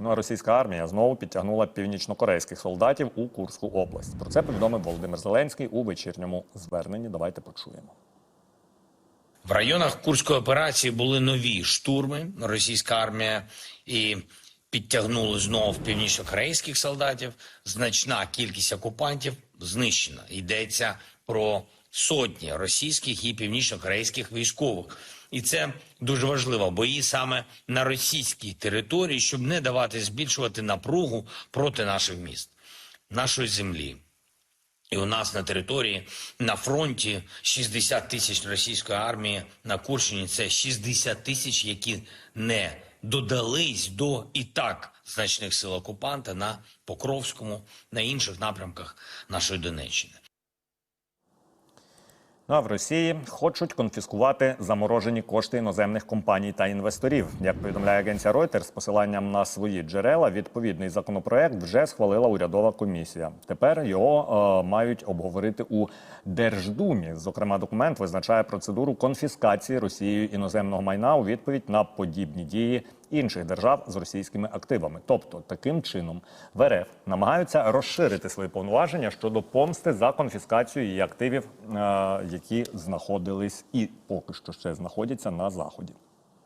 Ну а російська армія знову підтягнула північнокорейських солдатів у Курську область. Про це повідомив Володимир Зеленський у вечірньому зверненні. Давайте почуємо. В районах Курської операції були нові штурми. Російська армія і підтягнули знову північнокорейських солдатів. Значна кількість окупантів знищена. Йдеться про сотні російських і північнокорейських військових. І це дуже важливо. Бої саме на російській території, щоб не давати збільшувати напругу проти наших міст, нашої землі. І у нас на території на фронті 60 тисяч російської армії на Курщині. Це 60 тисяч, які не додались до і так значних сил окупанта на Покровському, на інших напрямках нашої Донеччини. Ну а в Росії хочуть конфіскувати заморожені кошти іноземних компаній та інвесторів. Як повідомляє агенція Reuters, з посиланням на свої джерела, відповідний законопроект вже схвалила урядова комісія. Тепер його е, мають обговорити у Держдумі. Зокрема, документ визначає процедуру конфіскації Росією іноземного майна у відповідь на подібні дії інших держав з російськими активами. Тобто, таким чином в РФ намагаються розширити свої повноваження щодо помсти за конфіскацію її активів, е, які знаходились і поки що ще знаходяться на заході.